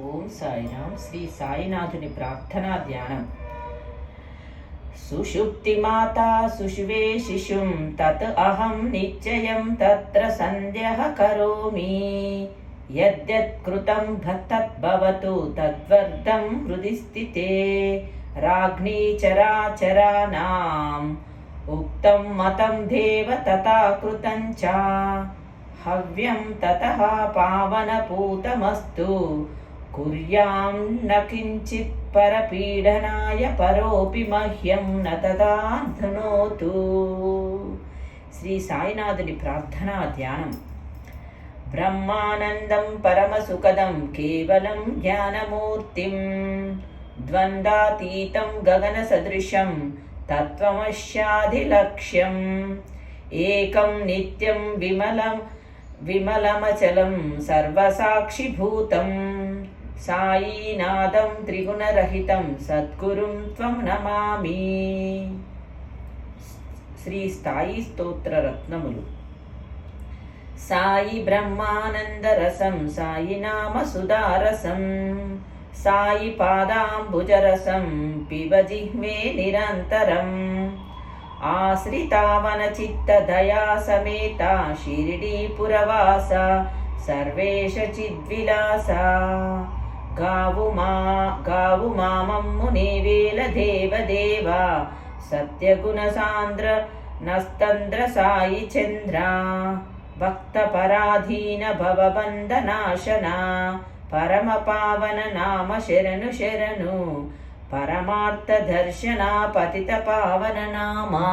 ఓం సాయిరాం శ్రీ సాయినాథుని ప్రార్థనా ధ్యానం. సుషుప్తి మాతా సుషువే శిశుం తత్ అహం నిశ్చయం తత్ర సంధ్యః కరోమి. యద్యత్కృతం భవతు తద్వర్ధం హృది స్థితే. రాజ్ఞీ చరాచరానాం ఉక్తం మతం దేవ తథా కృతం చ. హవ్యం తతః పావనపూతమస్తు కుర్యాం న కించిత్ పరపీడనాయ పరోపి మహ్యం న తదాధునోతు శ్రీ సాయినాథుని ప్రార్థనా ధ్యానం బ్రహ్మానందం పరమసుఖదం కేవలం జ్ఞానమూర్తిం ద్వంద్వాతీతం గగన సదృశం తత్వమస్యాధిలక్ష్యం ఏకం నిత్యం విమలం విమలమచలం సర్వసాక్షిభూతం సాయీనాథం త్రిగుణరహితం సద్గురుం త్వం నమామి. శ్రీ స్థాయి స్తోత్ర రత్నములు. సాయి బ్రహ్మానందరసం సాయి నామ సుధారసం సాయి పాదాంబుజరసం పిబ జిహ్మే నిరంతరం. ఆశ్రితావన చిత్త దయా సమేత షిరిడీపురవాస సర్వేష చిద్విలాసా. గావు మా గావు మామమ్ము నేవేల దేవదేవ సత్యగుణ సాంద్ర నస్తంద్ర సాయి చంద్ర. భక్త పరాధీన భవబంధనాశన పరమ పావన నామ శరణు శరణు. పరమార్థ దర్శన పతిత పావన నామా.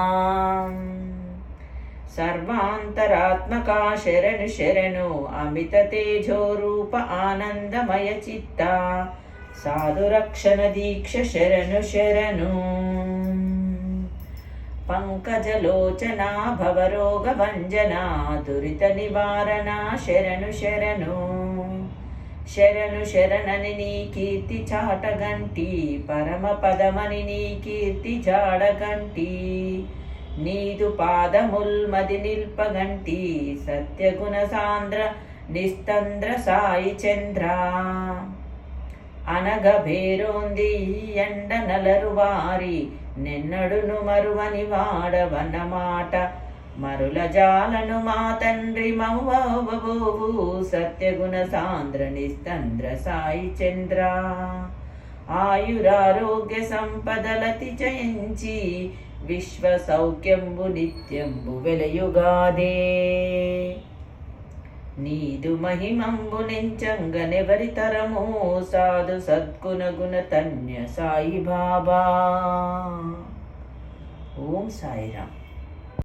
సర్వాంతరాత్మక శరణు శరణు అమిత తేజో రూప ఆనందమయ చిత్త సాధురక్షణ దీక్ష శరణు శరణు. పంకజలోచన భవరోగ భంజన దురిత నివారణ శరణు శరణు. శరణు శరణని నీ కీర్తి చాటగంటి పరమ పదమని నీ కీర్తి జాడగంటి. నీదు పాదముల్మది నిల్పగంటి సత్యగుణ సాంద్ర నిస్తంద్ర సాయి చంద్ర. అనగ భేరోంది ఎండ నలరు వారి నిన్నడును మరువని వాడవన్న మాట. మరుల జాలను మా తండ్రి మవ్వబోవు సత్యగుణ సాంద్ర నిస్తంద్ర సాయి చంద్ర. ఆయురారోగ్య సంపదలతి జయించి విశ్వ సౌఖ్యంబు నిత్యంబు వెలయుగాదే నీదు మహిమంబు నెంచంగనెవరి తరము సాధు సద్గుణ గుణ తన్య సాయి బాబా ఓం సాయిరామ్